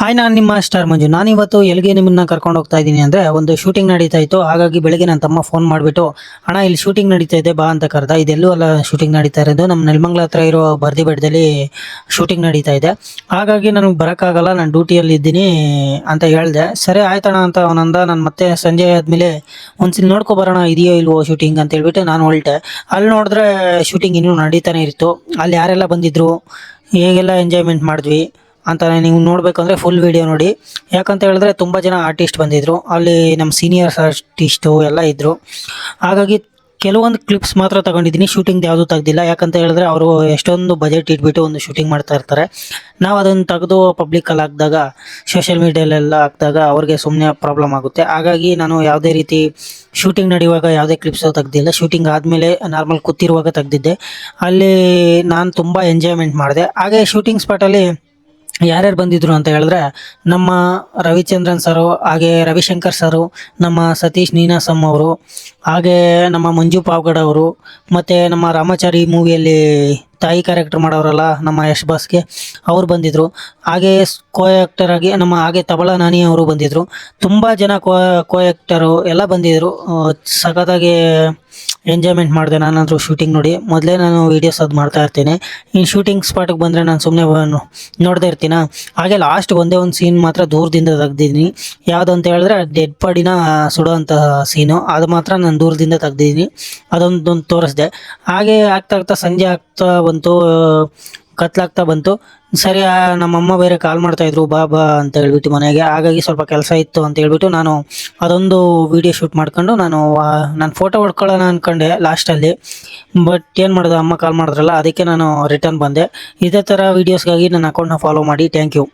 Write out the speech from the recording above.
Hi ನಾನು ನಿಮ್ಮ star ಮಂಜು. ನಾನಿವತ್ತು ಎಲ್ಲಿಗೆ ನಿಮ್ಮನ್ನ ಕರ್ಕೊಂಡು ಹೋಗ್ತಾ ಇದ್ದೀನಿ ಅಂದರೆ ಒಂದು ಶೂಟಿಂಗ್ ನಡೀತಾ ಇತ್ತು. ಹಾಗಾಗಿ ಬೆಳಗ್ಗೆ ನನ್ನ ತಮ್ಮ ಫೋನ್ ಮಾಡಿಬಿಟ್ಟು, ಅಣ್ಣ, ಇಲ್ಲಿ ಶೂಟಿಂಗ್ ನಡೀತಾ ಇದೆ, ಬಾ ಅಂತ ಕರೆದ. ಇದೆಲ್ಲೂ ಅಲ್ಲ ಶೂಟಿಂಗ್ ನಡೀತಾ ಇರೋದು. ನಮ್ಮ ನೆಲಮಂಗ್ಲ ಹತ್ರ ಇರೋ ಬರ್ದಿ ಬೆಟ್ಟದಲ್ಲಿ ಶೂಟಿಂಗ್ ನಡೀತಾ ಇದೆ. ಹಾಗಾಗಿ ನನಗೆ ಬರೋಕ್ಕಾಗಲ್ಲ, ನಾನು ಡ್ಯೂಟಿಯಲ್ಲಿ ಇದ್ದೀನಿ ಅಂತ ಹೇಳಿದೆ. ಸರಿ, ಆಯ್ತಣ್ಣ ಅಂತ ಅವನಂದ, ನಾನು ಮತ್ತೆ ಸಂಜೆ ಆದಮೇಲೆ ಒಂದ್ಸಲ ನೋಡ್ಕೊ ಬರೋಣ, ಇದೆಯೋ ಇಲ್ವೋ ಶೂಟಿಂಗ್ ಅಂತ ಹೇಳ್ಬಿಟ್ಟು ನಾನು ಹೊರಟೆ. ಅಲ್ಲಿ ನೋಡಿದ್ರೆ ಶೂಟಿಂಗ್ ಇನ್ನೂ ನಡೀತಾನೆ ಇತ್ತು. ಅಲ್ಲಿ ಯಾರೆಲ್ಲ ಬಂದಿದ್ರು? ಹೇಗೆಲ್ಲ ಎಂಜಾಯ್ಮೆಂಟ್ ಮಾಡಿದ್ವಿ? ಅಂತ ನೀವು ನೋಡಬೇಕಂದ್ರೆ ಫುಲ್ ವಿಡಿಯೋ ನೋಡಿ. ಯಾಕಂತ ಹೇಳಿದ್ರೆ ತುಂಬ ಜನ ಆರ್ಟಿಸ್ಟ್ ಬಂದಿದ್ದರು ಅಲ್ಲಿ ನಮ್ಮ ಸೀನಿಯರ್ಸ್ ಆರ್ಟಿಸ್ಟು ಎಲ್ಲ ಇದ್ದರು ಹಾಗಾಗಿ ಕೆಲವೊಂದು ಕ್ಲಿಪ್ಸ್ ಮಾತ್ರ ತಗೊಂಡಿದ್ದೀನಿ. ಶೂಟಿಂಗ್ ಯಾವುದು ತೆಗ್ದಿಲ್ಲ. ಯಾಕಂತ ಹೇಳಿದ್ರೆ ಅವರು ಎಷ್ಟೊಂದು ಬಜೆಟ್ ಇಟ್ಬಿಟ್ಟು ಒಂದು ಶೂಟಿಂಗ್ ಮಾಡ್ತಾ ಇರ್ತಾರೆ. ನಾವು ಅದನ್ನು ತೆಗೆದು ಪಬ್ಲಿಕಲ್ಲಿ ಹಾಕಿದಾಗ ಸೋಷಿಯಲ್ ಮೀಡಿಯಲ್ಲೆಲ್ಲ ಹಾಕಿದಾಗ ಅವ್ರಿಗೆ ಸುಮ್ಮನೆ ಪ್ರಾಬ್ಲಮ್ ಆಗುತ್ತೆ. ಹಾಗಾಗಿ ನಾನು ಯಾವುದೇ ರೀತಿ ಶೂಟಿಂಗ್ ನಡೆಯುವಾಗ ಯಾವುದೇ ಕ್ಲಿಪ್ಸ್ ತೆಗ್ದಿಲ್ಲ. ಶೂಟಿಂಗ್ ಆದಮೇಲೆ ನಾರ್ಮಲ್ ಕೂತಿರುವಾಗ ತೆಗ್ದಿದ್ದೆ. ಅಲ್ಲಿ ನಾನು ತುಂಬ ಎಂಜಾಯ್ಮೆಂಟ್ ಮಾಡಿದೆ. ಹಾಗೆ ಶೂಟಿಂಗ್ ಸ್ಪಾಟಲ್ಲಿ ಯಾರ್ಯಾರು ಬಂದಿದ್ರು ಅಂತ ಹೇಳಿದ್ರೆ ನಮ್ಮ ರವಿಚಂದ್ರನ್ ಸರು, ಹಾಗೆ ರವಿಶಂಕರ್ ಸರು, ನಮ್ಮ ಸತೀಶ್ ನೀನಾಸಮ್ ಅವರು, ಹಾಗೆ ನಮ್ಮ ಮಂಜು ಪಾವ್ಗಡ ಅವರು, ಮತ್ತು ನಮ್ಮ ರಾಮಾಚಾರಿ ಮೂವಿಯಲ್ಲಿ ತಾಯಿ ಕ್ಯಾರೆಕ್ಟರ್ ಮಾಡೋರಲ್ಲ ನಮ್ಮ ಯಶ್ ಬಾಸ್ಗೆ, ಅವ್ರು ಬಂದಿದ್ದರು ಹಾಗೆ ಕೋ ಆ್ಯಕ್ಟರ್ ಆಗಿ ನಮ್ಮ ಹಾಗೆ ತಬಲಾ ನಾನಿ ಅವರು ಬಂದಿದ್ದರು ತುಂಬ ಜನ ಕೋ ಕೋ ಆ್ಯಕ್ಟರು ಎಲ್ಲ ಬಂದಿದ್ದರು ಸಖತ್ತಾಗಿ ಎಂಜಾಯ್ಮೆಂಟ್ ಮಾಡಿದೆ ನಾನಾದರೂ ಶೂಟಿಂಗ್ ನೋಡಿ. ಮೊದಲೇ ನಾನು ವೀಡಿಯೋಸ್ ಅದು ಮಾಡ್ತಾ ಇರ್ತೀನಿ. ಈ ಶೂಟಿಂಗ್ ಸ್ಪಾಟಿಗೆ ಬಂದರೆ ನಾನು ಸುಮ್ಮನೆ ನೋಡ್ತಾ ಇರ್ತೀನ? ಹಾಗೆ ಲಾಸ್ಟ್ ಒಂದೇ ಒಂದು ಸೀನ್ ಮಾತ್ರ ದೂರದಿಂದ ತೆಗ್ದಿದ್ದೀನಿ ಯಾವುದು ಅಂತ ಹೇಳಿದ್ರೆ ಡೆಡ್ ಬಾಡಿನ ಸುಡೋವಂಥ ಸೀನು ಅದು ಮಾತ್ರ ನಾನು ದೂರದಿಂದ ತೆಗ್ದಿದ್ದೀನಿ ಅದೊಂದು ತೋರಿಸ್ದೆ. ಹಾಗೆ ಆಗ್ತಾ ಆಗ್ತಾ ಸಂಜೆ ಆಗ್ತಾ ಬಂತು. ಕತ್ಲಾಗ್ತಾ ಬಂತು. ಸರಿ ನಮ್ಮಮ್ಮ ಬೇರೆ ಕಾಲ್ ಮಾಡ್ತಾ ಇದ್ರು, ಬಾ ಬಾ ಅಂತ ಹೇಳ್ಬಿಟ್ಟು ಮನೆಗೆ. ಹಾಗಾಗಿ ಸ್ವಲ್ಪ ಕೆಲಸ ಇತ್ತು ಅಂತ ಹೇಳ್ಬಿಟ್ಟು ನಾನು ಅದೊಂದು ವಿಡಿಯೋ ಶೂಟ್ ಮಾಡ್ಕೊಂಡು ನಾನು ನಾನು ಫೋಟೋ ಹೊಡ್ಕೊಳ್ಳೋಣ ಅಂದ್ಕೊಂಡೆ ಲಾಸ್ಟಲ್ಲಿ ಬಟ್ ಏನು ಮಾಡೋದು, ಅಮ್ಮ ಕಾಲ್ ಮಾಡಿದ್ರಲ್ಲ, ಅದಕ್ಕೆ ನಾನು ರಿಟರ್ನ್ ಬಂದೆ. ಇದೇ ಥರ ವೀಡಿಯೋಸ್ಗಾಗಿ ನನ್ನ ಅಕೌಂಟ್ನ ಫಾಲೋ ಮಾಡಿ. Thank you